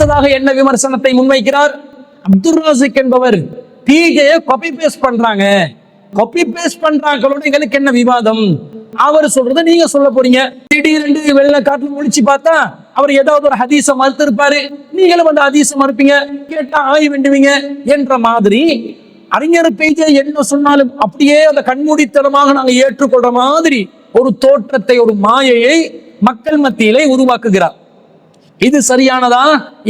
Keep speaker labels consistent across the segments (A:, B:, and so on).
A: அடுத்ததாக என்ன விமர்சனத்தை முன்வைக்கிறார்? அப்துல் ராசிக் என்பவர். பிஜே காப்பி பேஸ்ட் பண்றாங்க. காப்பி பேஸ்ட் பண்றாங்களோட எங்களுக்கு என்ன விவாதம்? அவர் சொல்றதை நீங்க சொல்ல போறீங்க. திடீரென்று வெள்ள காட்டுல முடிச்சு பார்த்தா அவர் ஏதாவது ஒரு ஹதீச மறுத்திருப்பாரு. நீங்களும் அந்த ஹதீச மறுப்பீங்க. கேட்டா ஆய் வேண்டுவீங்க என்ற மாதிரி அறிஞர் பேஜ என்ன சொன்னாலும் அப்படியே அந்த கண்மூடித்தனமாக நாங்க ஏற்றுக்கொள்ற மாதிரி ஒரு தோற்றத்தை ஒரு மாயையை மக்கள் மத்தியிலே உருவாக்குகிறார். இது சரியானதா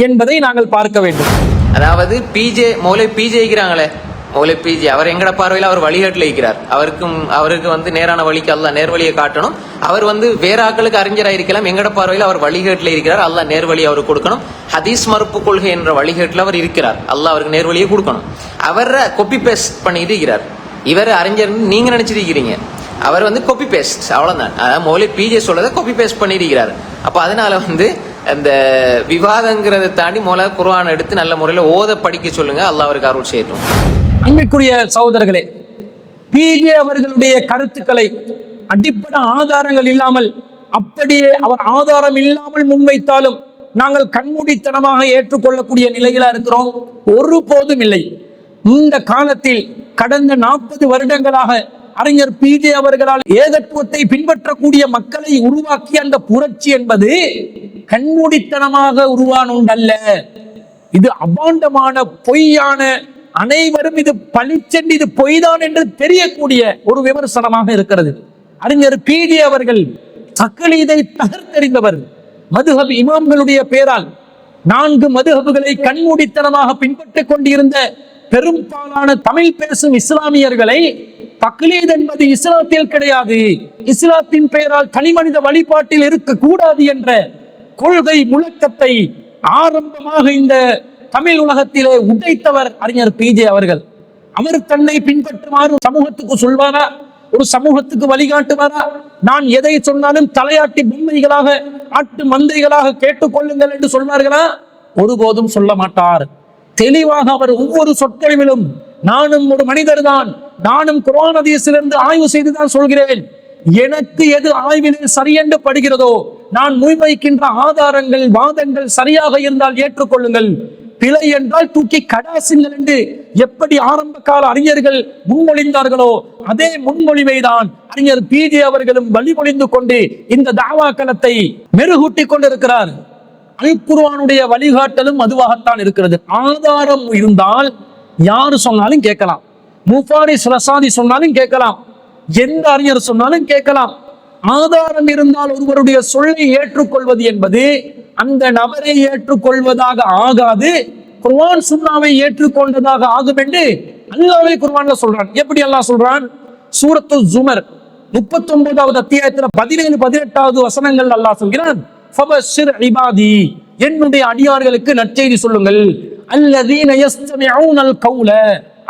A: என்பதை நாங்கள் பார்க்க வேண்டும்.
B: அதாவது பிஜே மௌலை பிஜே இருக்கிறாங்களே மௌலை பிஜே அவர் எங்கட பார்வையில் அவர் வழிகாட்டில் இருக்கிறார் அவருக்கும் அவருக்கு வந்து நேரான வழிக்கு அல்ல நேர்வழியை காட்டணும். அவர் வந்து வேற ஆட்களுக்கு அறிஞராக இருக்கலாம். எங்கட பார்வையில் அவர் வழிகாட்டில் இருக்கிறார். அல்ல நேர்வழி அவருக்கு கொடுக்கணும். ஹதீஸ் மறுப்பு கொள்கை என்ற வழிகாட்டில் அவர் இருக்கிறார். அல்ல அவருக்கு நேர்வழியை கொடுக்கணும். அவரை கொப்பி பேஸ்ட் பண்ணிட்டு இருக்கிறார். இவர் அறிஞர் நீங்க நினைச்சிருக்கிறீங்க அவர் வந்து கொப்பி பேஸ்ட் அவ்வளவுதான். அதாவது மௌலி பிஜே சொல்றதை கொப்பி பேஸ்ட் பண்ணிருக்கிறார் அப்ப அதனால வந்து அந்த விவாதங்கிறதை தாண்டி முதல்ல குர்ஆன் எடுத்து நல்ல முறையில் ஓத படிக்க சொல்லுங்க. அல்லாஹ் அவருக்கு அருள் செய்யட்டும்.
A: அன்பிற்குரிய சகோதரர்களே பிஜே அவர்களுடைய கருத்துக்களை அடிப்படை ஆதாரங்கள் இல்லாமல் அப்படியே அவர் ஆதாரம் இல்லாமல் முன்வைத்தாலும் நாங்கள் கண்மூடித்தனமாக ஏற்றுக்கொள்ளக்கூடிய நிலையில இருக்கிறோம். ஒருபோதும் இல்லை. இந்த காலத்தில் கடந்த நாற்பது வருடங்களாக அறிஞர் பிஜே அவர்களால் ஏகத்துவத்தை பின்பற்றக்கூடிய மக்களை உருவாக்கிய அந்த புரட்சி என்பது கண்மூடித்தனமாக உருவான இது அபாண்டமான பொய்யான அனைவரும் இது பளிச்சென்று இது பொய்தான் என்று தெரியக்கூடிய ஒரு விமர்சனமாக இருக்கிறது. அறிஞர் பிடி அவர்கள் தக்லீதை தகர்த்தெறிந்தவர். மதுஹப் இமாம்களுடைய பெயரால் நான்கு மதுஹபுகளை கண்மூடித்தனமாக பின்பற்றிக் கொண்டிருந்த பெரும்பாலான தமிழ் பேசும் இஸ்லாமியர்களை தக்லீத் என்பது இஸ்லாத்தில் கிடையாது. இஸ்லாத்தின் பெயரால் தனிமனித வழிபாட்டில் இருக்கக்கூடாது என்ற கொள்கை முழக்கத்தை ஆரம்பமாக இந்த தமிழ் உலகத்திலே உடைத்தவர் அறிஞர் பிஜே அவர்கள். அவர் தன்னை பின்பற்றுமாறு சமூகத்துக்கு சொல்வாரா? ஒரு சமூகத்துக்கு வழிகாட்டுவாரா? நான் எதை சொன்னாலும் தலையாட்டி பொம்மைகளாக ஆட்டு மந்தைகளாக கேட்டுக்கொள்ளுங்கள் என்று சொல்வார்களா? ஒருபோதும் சொல்ல மாட்டார். தெளிவாக அவர் ஒவ்வொரு சொற்களிலும் நானும் ஒரு மனிதர் தான் நானும் குரான் அதிசிலிருந்து ஆய்வு செய்துதான் சொல்கிறேன். எனக்கு எது ஆய்வினில் சரியென்று படுகிறதோ நான் முன்வைக்கின்ற ஆதாரங்கள் வாதங்கள் சரியாக இருந்தால் ஏற்றுக்கொள்ளுங்கள். பிழை என்றால் தூக்கி கடாசுங்கள் என்று எப்படி ஆரம்ப கால அறிஞர்கள் முன்மொழிந்தார்களோ அதே முன்மொழிவை தான் அறிஞர் பிஜே அவர்களும் வழிமொழிந்து கொண்டு இந்த தாவாக்களத்தை மெருகூட்டிக் கொண்டிருக்கிறார். அல் வழிகாட்டலும் அதுவாகத்தான் இருக்கிறது. ஆதாரம் இருந்தால் யாரு சொன்னாலும் கேட்கலாம். முஃபாரிஸ் ரசாதி சொன்னாலும் கேட்கலாம். எந்த அறிஞர் சொன்னாலும் கேட்கலாம். ஆதாரம் இருந்தால் ஒருவருடைய சொல்லை ஏற்றுக்கொள்வது என்பது அந்த நபரை ஏற்றுக்கொள்வதாக ஆகாது. குர்வான் சுண்ணாவை ஏற்றுக்கொண்டதாக ஆகும் என்று அல்லாவே குர்வான்ல சொல்றான். எப்படி அல்லாஹ் சொல்றான்? சூரத்து ஜுமர் முப்பத்தி ஒன்பதாவது அத்தியாயத்துல பதினேழு பதினெட்டாவது வசனங்கள் அல்லாஹ் சொல்கிறான். ஃபபஷிர் இபாதி. என்னுடைய அடியார்களுக்கு நற்செய்தி சொல்லுங்கள். அல்லதீன யஸ்தமிஊனல் கௌல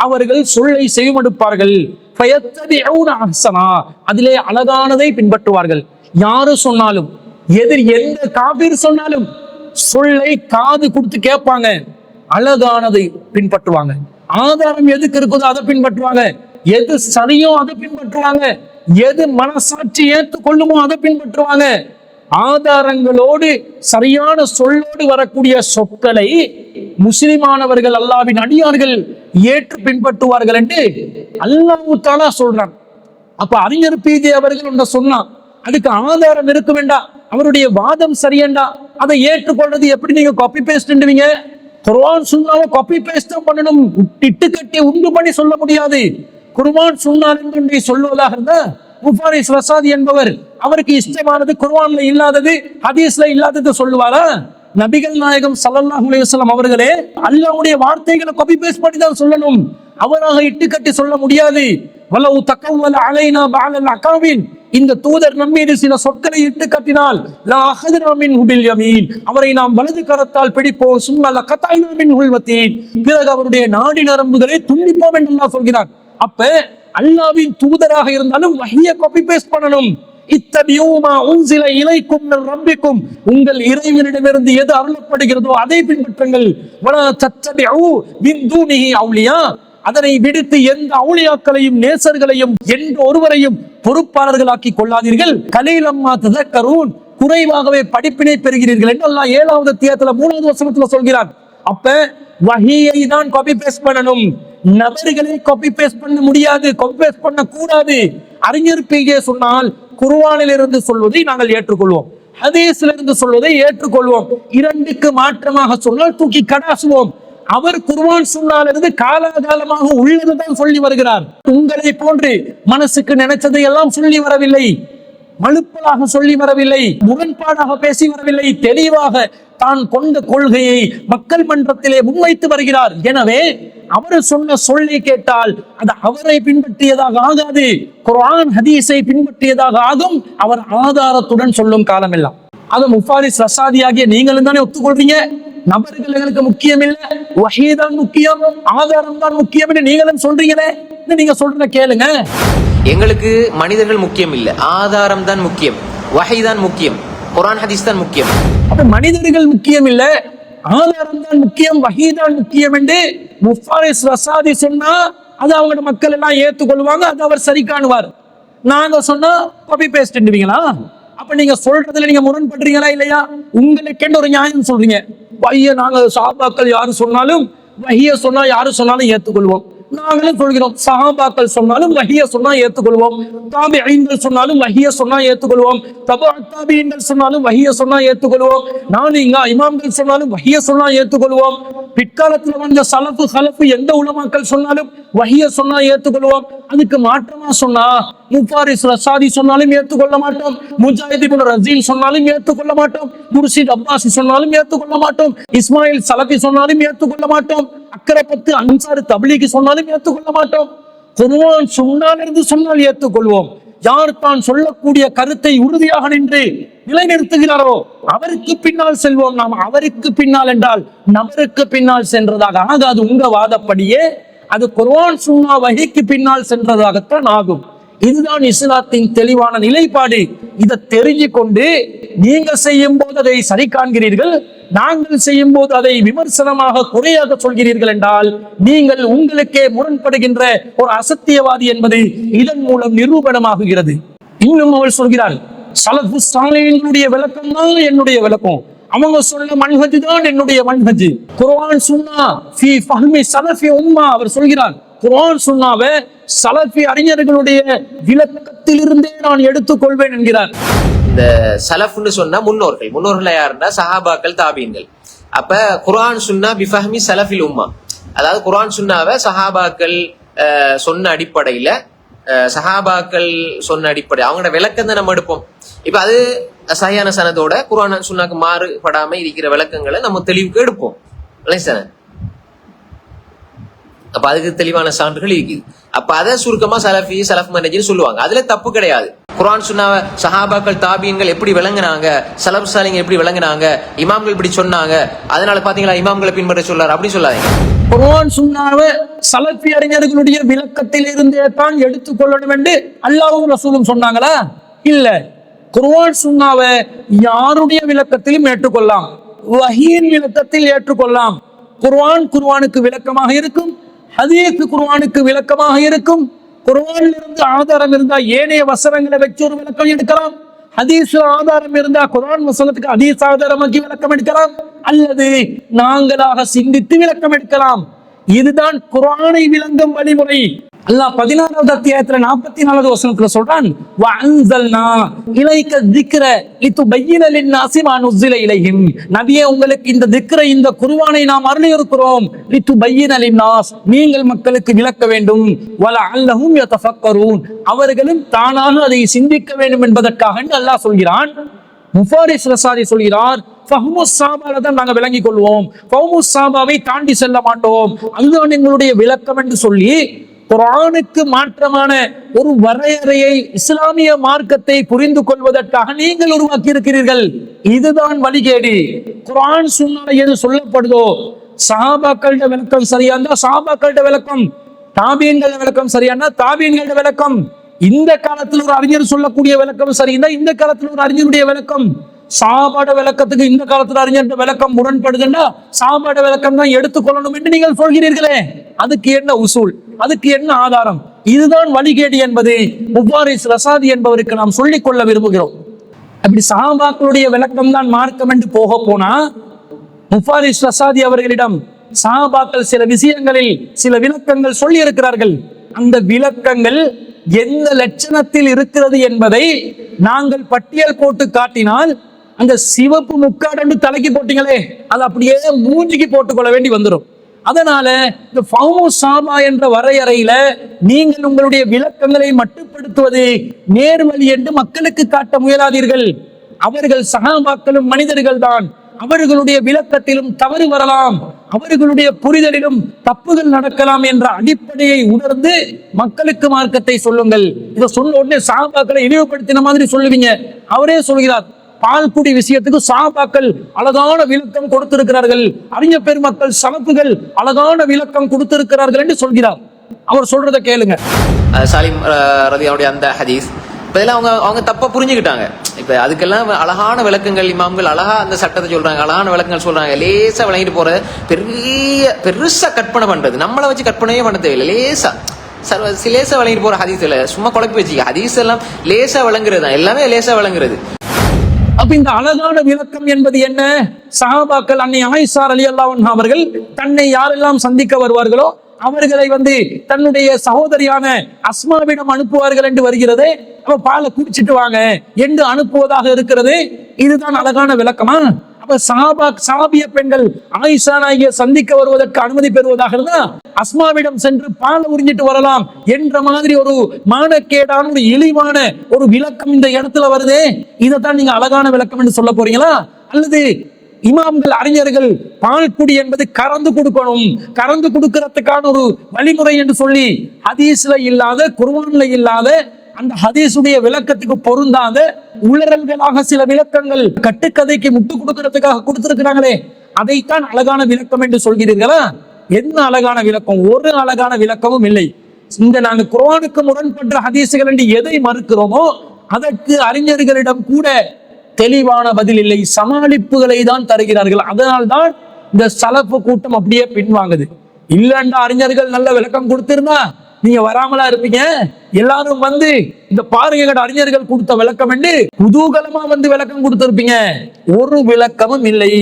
A: அவர்கள் சொல்லை செவிமடுப்பார்கள் ஃபயத்தபிஊன அஹ்சனா. அதிலே அழகானதை பின்பற்றுவார்கள். யாரு சொன்னாலும் எதிர் எந்த காபீர் சொன்னாலும் சொல்லை காது கொடுத்து கேட்பாங்க. அழகானதை பின்பற்றுவாங்க. ஆதாரம் எதுக்கு இருக்குதோ அதை பின்பற்றுவாங்க. எது சரியோ அதை பின்பற்றுவாங்க. எது மனசாட்சி ஏற்றுக்கொள்ளுமோ அதை பின்பற்றுவாங்க. ஆதாரங்களோடு சரியான சொல்லோடு வரக்கூடிய சொற்களை முஸ்லிமானவர்கள் அல்லாவின் அடியார்கள் ஏற்று பின்பற்றுவார்கள் என்று அல்லாஹ் தாலா சொல்றான். அப்ப அறிஞர் பிஜே அவர்கள் ஒன்றை சொன்னான். அதுக்கு ஆதாரம் இருக்க வேண்டாம் அவருடைய வாதம் சரியண்டா? அதை ஏற்றுக்கொள்றது எப்படி நீங்க காப்பி பேஸ்ட்ன்றீங்க குர்வான் சுன்னாவை காப்பி பேஸ்ட் தான் பண்ணணும். இட்டு கட்டி உண்டு பண்ணி சொல்ல முடியாது. குர்வான் சுன்னார் என்று சொல்லுவதாக இருந்தா முஃபாரிஸ் ரசாதி என்பவர் அவருக்கு இஷ்டமானது குர்வான்ல இல்லாதது ஹதீஸ்ல இல்லாதது சொல்லுவாரா? நபிகள் நாயகம் ஸல்லல்லாஹு அலைஹி அவர்களே அல்லாஹ்வுடைய வார்த்தைகளை காப்பி பேஸ்ட் பண்ணி தான் சொல்லணும். அவராக இட்டு கட்டி சொல்ல முடியாது. வல்லவு தக்கவல் அலைனா பாலல் அகாவின். இந்த தூதர் நம்மீது சில சொற்களை இட்டு கட்டினால் லா அஹதுனா யமீன். அவரை நாம் வலது கரத்தால் பிடிப்போம். சும்மா லகதாயினா மின்ஹு வத்தீன். பிறகு அவருடைய நாடி நரம்புகளை துண்டிப்போம் என்று சொல்கிறார் அப்ப அல்லாவின் தூதராக இருந்தாலும் வஹிய காப்பி பேஸ்ட் பண்ணணும். இத்தபியூமா உன்சில இலைக்கும் மின் ரப்பிக்கும். உங்கள் இறைவனிடமிருந்து எது அருளப்படுகிறதோ அதை பின்பற்றுங்கள். வலா தத்தபிஉ மின் தூனிஹி அவுலியா அதனை விடுத்து எந்த அவுளியாக்களையும் நேசர்களையும் எந்த ஒருவரையும் பொறுப்பாளர்களாக்கி கொள்ளாதீர்கள். கலீலம்மா ததக்கரூன். குறைவாகவே படிப்பினை பெறுகிறீர்கள் என்று அல்லாஹ் ஏழாவது தியத்துல மூணாவது வசனத்துல சொல்கிறார் அப்ப வஹியை தான் காப்பி பேஸ்ட் பண்ணணும். நபர்களை காப்பி பேஸ்ட் பண்ண முடியாது காப்பி பேஸ்ட் பண்ண கூடாது அறிஞர் பிஜே சொன்னால் குருவானிலிருந்து இருந்து சொல்வதை நாங்கள் ஏற்றுக்கொள்வோம். ஹதீஸ்ல இருந்து சொல்வதை ஏற்றுக்கொள்வோம். இரண்டுக்கு மாற்றமாக சொன்னால் தூக்கி கடாசுவோம். அவர் குருவான் சொன்னாலிருந்து காலாகாலமாக உள்ளதுதான் சொல்லி வருகிறார். உங்களை போன்று மனசுக்கு நினைச்சதை எல்லாம் சொல்லி வரவில்லை. மழுப்பலாக சொல்லி வரவில்லை முரண்பாடாக பேசி வரவில்லை தெளிவாக தான் கொண்ட கொள்கையை மக்கள் மன்றத்திலே முன்வைத்து வருகிறார். எனவே அவர் சொன்ன சொல்லை கேட்டால் அது அவரை பின்பற்றியதாக ஆகாது குரான் ஹதீஸை பின்பற்றியதாக ஆகும் அவர் ஆதாரத்துடன் சொல்லும் காலமெல்லாம். அது முஃபாரிஸ் ரசாதியாகிய நீங்களும் தானே ஒத்துக்கொள்றீங்க நபர்கள் எங்களுக்கு முக்கியம் இல்ல வஹீதான் முக்கியம் ஆதாரம் தான் முக்கியம் நீங்களும் சொல்றீங்களே? நீங்க சொல்றத கேளுங்க.
B: எங்களுக்கு மனிதர்கள் முக்கியம் இல்ல ஆதாரம் தான் முக்கியம் வஹை தான் முக்கியம் குர்ஆன் ஹதீஸ் தான் முக்கியம்.
A: அப்ப மனிதர்கள் முக்கியம் இல்ல ஆதாரம் தான் முக்கியம் வஹீதான் முக்கியம் என்று முஃபாரிஸ் ரசாதி சொன்னா அது அவங்களோட மக்கள் எல்லாம் ஏத்துக்கொள்வாங்க அது அவர் சரி காணுவார். நாங்க சொன்னா காப்பி பேஸ்ட்ன்றீங்களா அப்ப நீங்க சொல்றதுல நீங்க முரண்படுறீங்களா இல்லையா? உங்களுக்கென்று ஒரு நியாயம் சொல்றீங்க. வைய நாங்கள் சாபாக்கள் யாரு சொன்னாலும் வஹிய சொன்னா யாரு சொன்னாலும் ஏற்றுக்கொள்வோம் நாங்களும் சொல்கிறோம் சஹாபாக்கள் சொன்னாலும் வஹிய சொன்னா ஏத்துக்கொள்வோம். ஐந்தல் சொன்னாலும் வஹிய சொன்னா ஏற்றுக்கொள்வோம் தபா தாபியங்கள் சொன்னாலும் வஹிய சொன்னா நானும் நானிங்க இமாம்கள் சொன்னாலும் வஹிய சொன்னா ஏற்றுக்கொள்வோம் பிற்காலத்துல வந்த சலப்பு சலப்பு எந்த உலமாக்கள் சொன்னாலும் வஹிய சொன்னா ஏற்றுக்கொள்வோம் அதுக்கு மாற்றமா சொன்னா முஃபாரிஸ் ரசாதி சொன்னாலும் ஏற்றுக்கொள்ள மாட்டோம். முஜாஹித் இப்னு ரசீல் சொன்னாலும் ஏற்றுக்கொள்ள மாட்டோம். முர்ஷித் அப்பாசி சொன்னாலும் ஏத்துக்கொள்ள மாட்டோம். இஸ்மாயில் சலபி சொன்னாலும் ஏற்றுக்கொள்ள மாட்டோம். அக்கர பத்து அன்சாரு தபிலிக்கு சொன்னாலும் ஏற்றுக்கொள்ள மாட்டோம். குருவான் சொன்னால் இருந்து சொன்னால் ஏற்றுக்கொள்வோம். யார் தான் சொல்லக்கூடிய கருத்தை உறுதியாக நின்று நிலைநிறுத்துகிறாரோ அவருக்கு பின்னால் செல்வோம். நாம் அவருக்கு பின்னால் என்றால் நபருக்கு பின்னால் சென்றதாக ஆகாது. உங்க வாதப்படியே அது குர்வான் சுன்னா வகைக்கு பின்னால் சென்றதாகத்தான் ஆகும். இதுதான் இஸ்லாத்தின் தெளிவான நிலைப்பாடு. இதை தெரிஞ்சு கொண்டு நீங்கள் செய்யும் போது அதை சரி காண்கிறீர்கள் நாங்கள் செய்யும் போது அதை விமர்சனமாக குறையாக சொல்கிறீர்கள் என்றால் நீங்கள் உங்களுக்கே முரண்படுகின்ற ஒரு அசத்தியவாதி என்பது இதன் மூலம் நிரூபணமாகுகிறது. இன்னும் அவள் சொல்கிறார் சலஃபு சாலையினுடைய விளக்கம் தான் என்னுடைய விளக்கம். அவங்க சொன்ன மன்ஹஜ் தான் என்னுடைய மன்ஹஜ். குர்ஆன் சுன்னா ஃபி ஃபஹ்மி சலஃபி உம்மா அவர் சொல்கிறார். குரான் சுன்னாவை சலஃபி அறிஞர்களுடைய விளக்கத்திலிருந்தே நான் எடுத்துக்கொள்வேன் என்கிறார்.
B: இந்த சலஃப்னு சொன்னா முன்னோர்கள். முன்னோர்கள் யாருன்னா? சஹாபாக்கள் தாபீன்கள். அப்ப குரான் சுன்னா பிஃபஹ்மி சலஃபில் உம்மா. அதாவது குரான் சுன்னாவை சஹாபாக்கள் சொன்ன அடிப்படையில சஹாபாக்கள் சொன்ன அடிப்படை. அவங்களோட விளக்கம் தான் நம்ம எடுப்போம். இப்ப அது சரியான சனதோட குரான் சுன்னாக்கு மாறுபடாம இருக்கிற விளக்கங்களை நம்ம தெளிவுக்கு எடுப்போம். இல்லைங்க சார்? அப்ப அதுக்கு தெளிவான சான்றுகள் இருக்குது அப்ப அதை சுருக்கமா சலஃபி சலஃப் மனஜின்னு சொல்லுவாங்க. அதுல தப்பு கிடையாது. குர்ஆன் சுன்னாவ சஹாபாக்கள் தாபியங்கள் எப்படி விளங்குனாங்க? சலப் சாலிங்க எப்படி விளங்குனாங்க? இமாம்கள் இப்படி சொன்னாங்க. அதனால பாத்தீங்களா இமாம்களை பின்பற்ற சொல்லாரு. அப்படி சொல்லாதீங்க.
A: குரான் சுன்னாவை சலஃபி அறிஞர்களுடைய விளக்கத்தில் இருந்தே தான் எடுத்துக்கொள்ளணும் என்று அல்லாவும் ரசூலும் சொன்னாங்களா? இல்ல. குர்வான் சுண்ணாவை யாருடைய விளக்கத்திலும் ஏற்றுக்கொள்ளலாம்? வஹீன் விளக்கத்தில் ஏற்றுக்கொள்ளலாம். குர்வான் குர்வானுக்கு விளக்கமாக இருக்கும். ஹதீஸ் குர்ஆனுக்கு விளக்கமாக இருக்கும். குர்வானில் இருந்து ஆதாரம் இருந்தா ஏனைய வசனங்களை வச்சு ஒரு விளக்கம் எடுக்கலாம். ஹதீஸ் ஆதாரம் இருந்தா குரான் வசனத்துக்கு ஹதீஸ் ஆதாரமாக்கி விளக்கம் எடுக்கலாம். அல்லது நாங்களாக சிந்தித்து விளக்கம் எடுக்கலாம். இதுதான் குரானை விளங்கும் வழிமுறை. அல்லாஹ் பதினாறாவது அத்தியாயத்துல நாற்பத்தி நாலாவது வசனத்துல சொல்றான் வஅன்சல்னா இலைக்க திக்ர லிதுபய்யின லின்னாசி மா நுஸ்ஸில இலைஹிம். நபியே உங்களுக்கு இந்த திக்ர இந்த குர்ஆனை நாம் அருளி இருக்கிறோம் லிதுபய்யின லின்னாஸ் நீங்கள் மக்களுக்கு விளக்க வேண்டும். வல அல்லஹும் யதஃபக்கரூன். அவர்களும் தானாக அதை சிந்திக்க வேண்டும் என்பதற்காக அல்லாஹ் சொல்கிறான். முஃபாரிஸ் ரசாரி சொல்கிறார் ஃபஹ்முஸ் சாபால தான் நாங்க விளங்கிக் கொள்வோம். ஃபஹ்முஸ் சாபாவை தாண்டி செல்ல மாட்டோம். அதுதான் எங்களுடைய விளக்கம் என்று சொல்லி குரானுக்கு மாற்றமான ஒரு வரையறையை இஸ்லாமிய மார்க்கத்தை புரிந்து கொள்வதற்காக நீங்கள் உருவாக்கி இருக்கிறீர்கள் இதுதான் வழிகேடு. குரான் சுன்னால எது சொல்லப்படுதோ? சஹாபாக்களோட விளக்கம் சரியா இருந்தா சஹாபாக்களோட விளக்கம். தாபியன்கள விளக்கம் சரியானா தாபியன்களோட விளக்கம். இந்த காலத்தில் ஒரு அறிஞர் சொல்லக்கூடிய விளக்கம் சரியா இந்த காலத்தில் ஒரு அறிஞருடைய விளக்கம். சாபாட விளக்கத்துக்கு இந்த காலத்துல அறிஞர் விளக்கம் முரண்படுதுன்னா சாபாட விளக்கம் தான் எடுத்துக்கொள்ளணும் என்று நீங்கள் சொல்கிறீர்களே. அதுக்கு என்ன உசூல்? அதுக்கு என்ன ஆதாரம்? இதுதான் வழிகேடு என்பது. முபாரிஸ் ரசாதி என்பவருக்கு நாம் சொல்லிக் கொள்ள விரும்புகிறோம். அப்படி சாபாக்களுடைய விளக்கம் தான் மார்க்கம் என்று போக போனா முஃபாரிஸ் ரசாதி அவர்களிடம் சாபாக்கள் சில விஷயங்களில் சில விளக்கங்கள் சொல்லி இருக்கிறார்கள் அந்த விளக்கங்கள் எந்த லட்சணத்தில் இருக்கிறது என்பதை நாங்கள் பட்டியல் போட்டு காட்டினால் அந்த சிவப்பு முக்காடண்டு தலைக்கு போட்டீங்களே அது அப்படியே மூஞ்சிக்கு போட்டுக்கொள்ள வேண்டி வந்துடும் அதனால இந்த ஃபவுமு சாமா என்ற வரையறையில நீங்கள் உங்களுடைய விளக்கங்களை மட்டுப்படுத்துவது நேர்வழி என்று மக்களுக்கு காட்ட முயலாதீர்கள். அவர்கள் சகாபாக்களும் மனிதர்கள் தான் அவர்களுடைய விளக்கத்திலும் தவறு வரலாம். அவர்களுடைய புரிதலிலும் தப்புகள் நடக்கலாம் என்ற அடிப்படையை உணர்ந்து மக்களுக்கு மார்க்கத்தை சொல்லுங்கள். இதை சொன்ன உடனே சாபாக்களை இழிவுபடுத்தின மாதிரி சொல்லுவீங்க. அவரே சொல்கிறார் பால்குடி விஷயத்துக்கு சாபாக்கள் அழகான விளக்கம் கொடுத்திருக்கிறார்கள். அறிஞர் பெருமக்கள் சமப்புகள் அழகான விளக்கம் கொடுத்திருக்கிறார்கள் என்று சொல்கிறார். அவர் சொல்றதை கேளுங்க.
B: சலீம் ரதி ரதியாவுடைய அந்த ஹதீஸ். இப்போ இதெல்லாம் அவங்க அவங்க தப்பா புரிஞ்சுக்கிட்டாங்க. இப்ப அதுக்கெல்லாம் அழகான விளக்கங்கள் இமாம்கள் அழகா அந்த சட்டத்தை சொல்றாங்க அழகான விளக்கங்கள் சொல்றாங்க. லேசா விளங்கிட்டு போறது பெரிய பெருசா கற்பனை பண்றது. நம்மளை வச்சு கற்பனையே பண்ண தேவையில்லை. லேசா. சர்வ லேசாக விளங்கிட்டு போற ஹதீஸ் இல்லை. சும்மா குழப்பி வச்சுக்க. ஹதீஸ் எல்லாம் லேசா விளங்குறது தான் எல்லாமே லேசா விளங்குறது.
A: அப்ப இந்த அழகான விளக்கம் என்பது என்ன? சஹாபாக்கள் அன்னை ஆயிஷார் அலி அல்லாஹ் அவர்கள் தன்னை யாரெல்லாம் சந்திக்க வருவார்களோ அவர்களை வந்து தன்னுடைய சகோதரியான அஸ்மாவிடம் அனுப்புவார்கள் என்று வருகிறது. அவ பாலை குடிச்சிட்டு வாங்க. என்று அனுப்புவதாக இருக்கிறது. இதுதான் அழகான விளக்கமா? அப்ப சாபா சாபிய பெண்கள் ஆயிஷா நாயகியை சந்திக்க வருவதற்கு அனுமதி பெறுவதாக இருந்தா அஸ்மாவிடம் சென்று பால் உறிஞ்சிட்டு வரலாம் என்ற மாதிரி ஒரு மானக்கேடான ஒரு இழிவான ஒரு விளக்கம் இந்த இடத்துல வருதே. இதைத்தான் நீங்க அழகான விளக்கம் என்று சொல்ல போறீங்களா? அல்லது இமாம்கள் அறிஞர்கள் பால் குடி என்பது கறந்து கொடுக்கணும் கறந்து கொடுக்கறதுக்கான ஒரு வழிமுறை என்று சொல்லி ஹதீஸ்ல இல்லாத குர்ஆன்ல இல்லாத அந்த ஹதீஸுடைய விளக்கத்துக்கு பொருந்தாத உளறல்களாக சில விளக்கங்கள் கட்டுக்கதைக்கு முட்டு கொடுக்கறதுக்காக கொடுத்திருக்கிறாங்களே அதைத்தான் அழகான விளக்கம் என்று சொல்கிறீர்களா? என்ன அழகான விளக்கம்? ஒரு அழகான விளக்கமும் இல்லை. இந்த நாங்கள் குரானுக்கு முரண்பட்ட ஹதீசுகள் என்று எதை மறுக்கிறோமோ அதற்கு அறிஞர்களிடம் கூட தெளிவான பதில் இல்லை. சமாளிப்புகளை தான் தருகிறார்கள். அதனால்தான் இந்த சலப்பு கூட்டம் அப்படியே பின்வாங்குது. இல்லைண்டா அறிஞர்கள் நல்ல விளக்கம் கொடுத்திருந்தா நீங்க வராமலா இருப்பீங்க? எல்லாரும் வந்து இந்த பாருங்க அறிஞர்கள் கொடுத்த விளக்கம் என்று குதூகலமா வந்து விளக்கம் கொடுத்திருப்பீங்க. ஒரு விளக்கமும் இல்லை.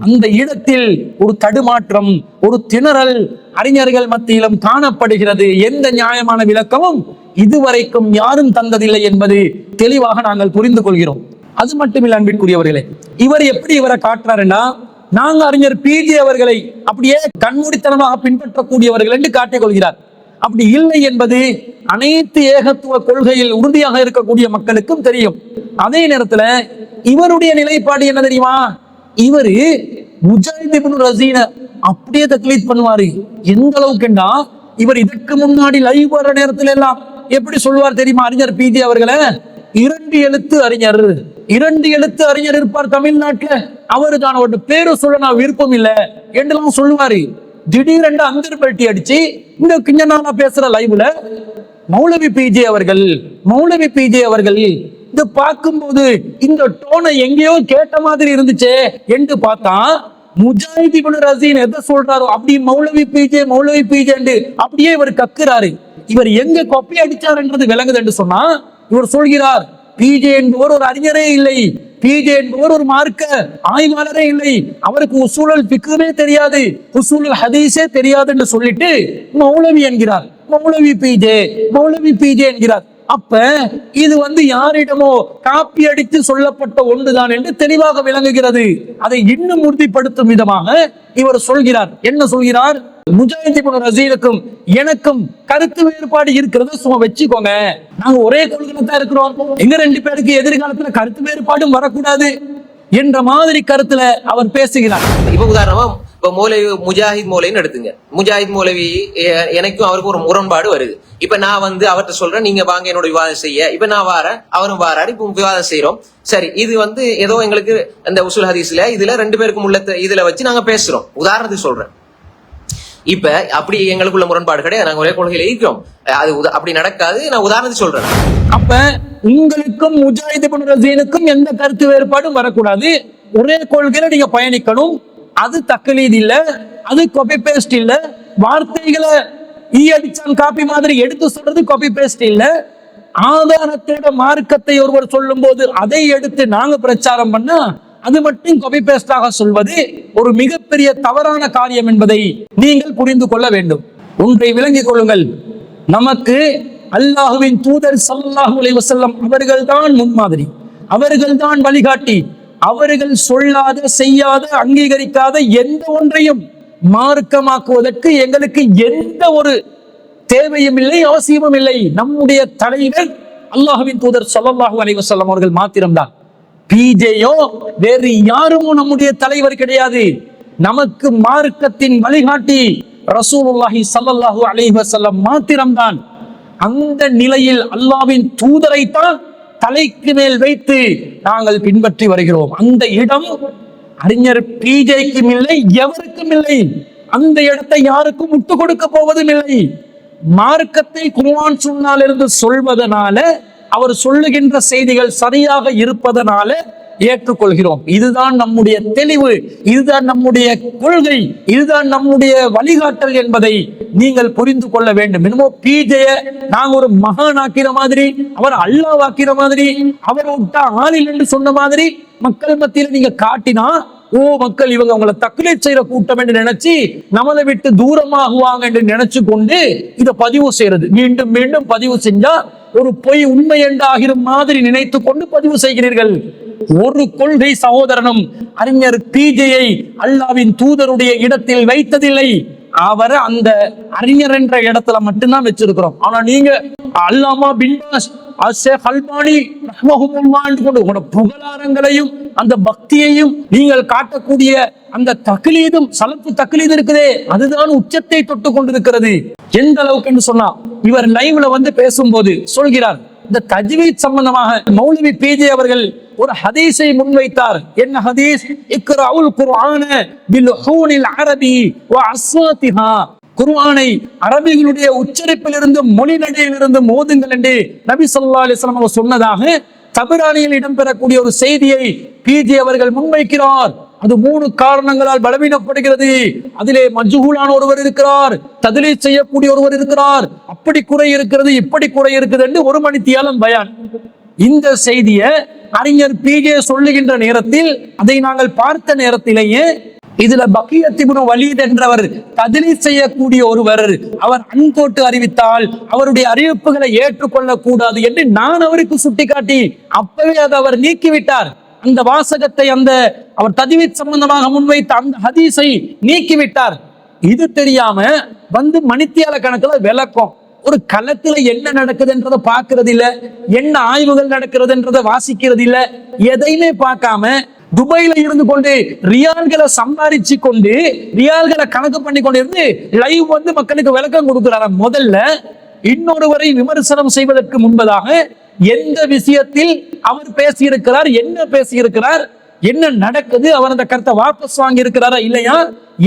A: அந்த இடத்தில் ஒரு தடுமாற்றம் ஒரு திணறல் அறிஞர்கள் மத்தியிலும் காணப்படுகிறது. எந்த நியாயமான விளக்கமும் இதுவரைக்கும் யாரும் தந்ததில்லை என்பது தெளிவாக நாங்கள் புரிந்து கொள்கிறோம். அது மட்டுமில்ல அன்பிற்குரியவர்களே. இவர் எப்படி இவரை காட்டுறாருன்னா நாங்க அறிஞர் பிஜி அவர்களை அப்படியே கண்மூடித்தனமாக பின்பற்றக்கூடியவர்கள் என்று காட்டிக் கொள்கிறார். அப்படி இல்லை என்பது அனைத்து ஏகத்துவ கொள்கையில் உறுதியாக இருக்கக்கூடிய மக்களுக்கும் தெரியும். அதே நேரத்துல இவருடைய நிலைப்பாடு என்ன தெரியுமா? இவரு முஜாஹித் ரசீன அப்படியே தக்லீத் பண்ணுவாரு. எந்த அளவுக்குன்னா இவர் இதற்கு முன்னாடி லைவ் வர நேரத்துல எல்லாம் எப்படி சொல்லுவார் தெரியுமா? அறிஞர் பிஜி அவர்களை இரண்டு எழுத்து அறிஞர் இரண்டு எழுத்து அறிஞர் இருப்பார் தமிழ்நாட்டுல. அவரு தான் அவருடைய பேரு சொல்ல நான் விருப்பம் இல்லை என்றெல்லாம் சொல்லுவாரு. திடீரென்று அந்தர் பல்ட்டி அடிச்சு இந்த கிஞ்சனானா பேசுற லைவ்ல மௌலவி பிஜே அவர்கள் மௌலவி பிஜே அவர்கள் இது பார்க்கும்போது இந்த டோனை எங்கேயோ கேட்ட மாதிரி இருந்துச்சே என்று பார்த்தா முஜாஹித் ரசீன் எதை சொல்றாரோ அப்படி மௌலவி பிஜே மௌலவி பிஜே அப்படியே இவர் கக்குறாரு இவர் எங்க கொப்பி அடிச்சாருன்றது விளங்குது என்று சொன்னா இவர் சொல்கிறார் பிஜே என்பவர் ஒரு அறிஞரே இல்லை. பிஜே என்பவர் ஒரு மார்க்க ஆய்வாளரே இல்லை. அவருக்கு உசூழல் பிக்குமே தெரியாது. உசூழல் ஹதீஸே தெரியாது என்று சொல்லிட்டு மௌலவி என்கிறார். மௌலவி பிஜே மௌலவி பிஜே என்கிறார். அப்ப இது வந்து யாரிடமோ காப்பி அடித்து சொல்லப்பட்ட ஒன்றுதான் என்று தெளிவாக விளங்குகிறது. அதை இன்னும் உறுதிப்படுத்தும் விதமாக இவர் சொல்கிறார். என்ன சொல்கிறார்? முஜாஹித் ரசீலுக்கும் எனக்கும் கருத்து வேறுபாடு இருக்கிறத சும்மா வச்சுக்கோங்க. நாங்க ஒரே கொள்கையில தான் இருக்கிறோம். எங்க ரெண்டு பேருக்கு எதிர்காலத்துல கருத்து வேறுபாடும் வரக்கூடாது என்ற மாதிரி கருத்துல அவர் பேசுகிறார்.
B: இப்ப உதாரணமா இப்ப மௌலவி முஜாஹித் மௌலவின்னு எடுத்துங்க. முஜாஹித் மௌலவி எனக்கும் அவருக்கும் ஒரு முரண்பாடு வருது. இப்ப நான் வந்து அவர்கிட்ட சொல்றேன் நீங்க வாங்க என்னோட விவாதம் செய்ய. இப்ப நான் வாரேன் அவரும் வாராரு இப்ப விவாதம் செய்யறோம் சரி இது வந்து ஏதோ எங்களுக்கு அந்த உசுல் ஹதீஸ்ல இதுல ரெண்டு பேருக்கும் உள்ள இதுல வச்சு நாங்க பேசுறோம். உதாரணத்துக்கு சொல்றேன். இப்ப அப்படி எங்களுக்குள்ள முரண்பாடு கிடையாது. நாங்க ஒரே கொள்கையில இருக்கிறோம். அது அப்படி நடக்காது. நான் உதாரணத்துக்கு சொல்றேன்.
A: அப்ப உங்களுக்கும் முஜாஹித் ரசீனுக்கும் எந்த கருத்து வேறுபாடும் வரக்கூடாது. ஒரே கொள்கையில நீங்க பயணிக்கணும். அது தக்கலீது இல்ல அது கொபி பேஸ்ட் இல்ல. வார்த்தைகளை ஈ அடிச்சான் காப்பி மாதிரி எடுத்து சொல்றது காப்பி பேஸ்ட் இல்ல. ஆதாரத்தோட மார்க்கத்தை ஒருவர் சொல்லும்போது அதை எடுத்து நாங்க பிரச்சாரம் பண்ணா அது மட்டும் காப்பி பேஸ்டாக சொல்வது ஒரு மிகப்பெரிய தவறான காரியம் என்பதை நீங்கள் புரிந்து கொள்ள வேண்டும். ஒன்றை விளங்கிக் கொள்ளுங்கள். நமக்கு அல்லாஹுவின் தூதர் ஸல்லல்லாஹு அலைஹி அவர்கள் அவர்கள்தான் முன்மாதிரி. அவர்கள்தான் வழிகாட்டி. அவர்கள் சொல்லாத செய்யாத அங்கீகரிக்காத எந்த ஒன்றையும் மார்க்கமாக்குவதற்கு எங்களுக்கு எந்த ஒரு தேவையும் இல்லை அவசியமும் இல்லை. நம்முடைய தலைவர் அல்லாஹுவின் தூதர் ஸல்லல்லாஹு அலைவசல்லம் அவர்கள் மாத்திரம்தான். பிஜேயோ வேறு யாருமோ நம்முடைய தலைவர் கிடையாது. நமக்கு மார்க்கத்தின் வழிகாட்டி ரசூலுல்லாஹி ஸல்லல்லாஹு அலைஹி வஸல்லம் மாத்திரம்தான். அந்த நிலையில் அல்லாஹ்வின் தூதரைத்தான் தலைக்கு மேல் வைத்து நாங்கள் பின்பற்றி வருகிறோம். அந்த இடம் அறிஞர் பிஜேக்கும் இல்லை எவருக்கும் இல்லை. அந்த இடத்தை யாருக்கும் விட்டு கொடுக்க போவதும் இல்லை. மார்க்கத்தை குர்ஆன் சுன்னாலிருந்து சொல்வதனால அவர் சொல்லுகின்ற செய்திகள் சரியாக இருப்பதனால ஏற்றுக்கொள்கிறோம். இதுதான் நம்முடைய தெளிவு இதுதான் நம்முடைய கொள்கை இதுதான் நம்முடைய வழிகாட்டல் என்பதை நீங்கள் புரிந்து கொள்ள வேண்டும். என்னமோ பிஜேய நாங்க ஒரு மகான் ஆக்கிற மாதிரி அவர் அல்லாஹ் ஆக்கிற மாதிரி அவர் விட்டா ஆளில் என்று சொன்ன மாதிரி மக்கள் மத்தியில் நீங்க காட்டினா ஓ மக்கள் இவங்க அவங்களை தக்லீட் செய்யற கூட்டம் என்று நினைச்சு நம்மளை விட்டு தூரமாகுவாங்க என்று நினைச்சு கொண்டு இதை பதிவு செய்யறது. மீண்டும் மீண்டும் பதிவு செஞ்சா ஒரு பொய் உண்மை என்றாகிற மாதிரி நினைத்து கொண்டு பதிவு செய்கிறீர்கள். ஒரு கொள்கை சகோதரனும் அறிஞர் பிஜேயை அல்லாவின் தூதருடைய இடத்தில் வைத்ததில்லை. அவரை அந்த அறிஞர் என்ற இடத்துல மட்டும்தான் வச்சிருக்கிறோம். ஆனா நீங்க அல்லாமா பின்பாஸ் அஷேக் அல்பானி கொண்டு உங்களோட புகழாரங்களையும் அந்த பக்தியையும் நீங்கள் காட்டக்கூடிய அந்த தக்லீதும் சலப்பு தக்லீது இருக்குதே அதுதான் உச்சத்தை தொட்டு கொண்டிருக்கிறது. எந்த அளவுக்கு என்று சொன்னா இவர் லைவ்ல வந்து பேசும்போது சொல்கிறார் இந்த தஜ்வீத் சம்பந்தமாக மௌலவி பிஜே அவர்கள் ஒரு ஹதீஸை முன்வைத்தார். என்ன ஹதீஸ்? இக்ரவுல் குர்ஆன பில் ஹூனில் அரபி வ அஸ்வாத்திஹா. குர்வானை அரபிகளுடைய உச்சரிப்பிலிருந்து மொழி நடையிலிருந்து மோதுங்கள் என்று நபி சொல்லா அலிஸ்லாம் அவர் சொன்னதாக தபிரானியில் இடம்பெறக்கூடிய ஒரு செய்தியை பிஜே அவர்கள் முன்வைக்கிறார். அது மூணு காரணங்களால் பலவீனப்படுகிறது. அதிலே மஜ்ஹூலான ஒருவர் இருக்கிறார் ததிலீ செய்யக்கூடிய ஒருவர் இருக்கிறார். அப்படி குறை இருக்கிறது இப்படி குறை இருக்குது என்று ஒரு மணித்தியாலம் பயான். இந்த செய்தியை அறிஞர் பிஜே சொல்லுகின்ற நேரத்தில் அதை நாங்கள் பார்த்த நேரத்திலேயே இதுல பக்கியத்திபுன வலீத் என்றவர் கதிரை செய்யக்கூடிய ஒருவர். அவர் அன்போட்டு அறிவித்தால் அவருடைய அறிவிப்புகளை ஏற்றுக்கொள்ள கூடாது என்று நான் அவருக்கு சுட்டிக்காட்டி அப்பவே அதை அவர் நீக்கிவிட்டார். அந்த வாசகத்தை அந்த அவர் ததிவித் சம்பந்தமாக முன்வைத்த அந்த ஹதீஸை நீக்கிவிட்டார். இது தெரியாம வந்து மணித்தியால கணக்குல விளக்கம். ஒரு களத்துல என்ன நடக்குதுன்றதை பார்க்கிறது இல்ல என்ன ஆய்வுகள் நடக்கிறதுன்றதை வாசிக்கிறது இல்ல எதையுமே பார்க்காம துபாயில இருந்து கொண்டு ரியால்களை சம்பாதிச்சு கொண்டு ரியால்களை கணக்கு பண்ணி கொண்டு இருந்து லைவ் வந்து மக்களுக்கு விளக்கம் கொடுக்கிறார? முதல்ல இன்னொருவரை விமர்சனம் செய்வதற்கு முன்பதாக எந்த விஷயத்தில் அவர் பேசியிருக்கிறார்? என்ன பேசியிருக்கிறார்? என்ன நடக்குது? அவர் அந்த கருத்தை வாபஸ் வாங்கி இருக்கிறாரா இல்லையா?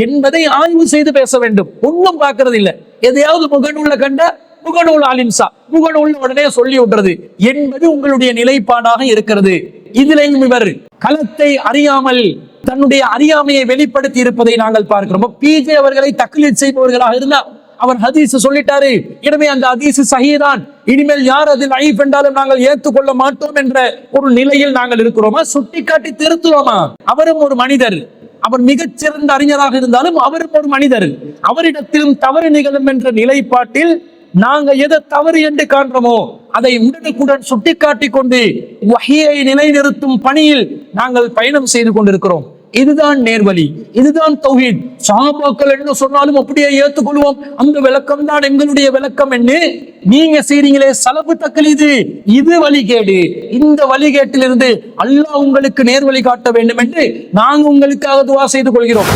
A: என்பதை ஆய்வு செய்து பேச வேண்டும். ஒன்றும் பார்க்கறது இல்லை. எதையாவது முகநூல கண்ட முகநூல் ஆலிம்சா முகநூல் உடனே சொல்லி விடுறது என்பது உங்களுடைய நிலைப்பாடாக இருக்கிறது. இதிலேயும் இவர் களத்தை அறியாமல் தன்னுடைய அறியாமையை வெளிப்படுத்தி இருப்பதை நாங்கள் பார்க்கிறோம். பிஜே அவர்களை தக்லீத் செய்பவர்களாக இருந்தால் அவர் ஹதீஸ் சொல்லிட்டாரு. எனவே அந்த ஹதீஸ் சகிதான் இனிமேல் யார் அதில் ஐஃப் என்றாலும் நாங்கள் ஏற்றுக்கொள்ள மாட்டோம் என்ற ஒரு நிலையில் நாங்கள் இருக்கிறோமா? சுட்டிக்காட்டி திருத்துவோமா? அவரும் ஒரு மனிதர். அவர் மிகச்சிறந்த அறிஞராக இருந்தாலும் அவரும் ஒரு மனிதர். அவரிடத்திலும் தவறு நிகழும் என்ற நிலைப்பாட்டில் நாங்க எதை தவறு என்று காண்றோமோ அதை உடனுக்குடன் சுட்டிக்காட்டி கொண்டு வகையை நிலைநிறுத்தும் பணியில் நாங்கள் பயணம் செய்து கொண்டிருக்கிறோம். இதுதான் நேர்வழி இதுதான் தௌஹீத். சாபாக்கள் என்ன சொன்னாலும் அப்படியே ஏற்றுக்கொள்வோம். அந்த விளக்கம் தான் எங்களுடைய விளக்கம் என்று நீங்க செய்றீங்களே சலப்பு தக்கலீது இது வழிகேடு. இந்த வழிகேட்டிலிருந்து அல்லாஹ் உங்களுக்கு நேர்வழி காட்ட வேண்டும் என்று நாங்க உங்களுக்காக துவா செய்து கொள்கிறோம்.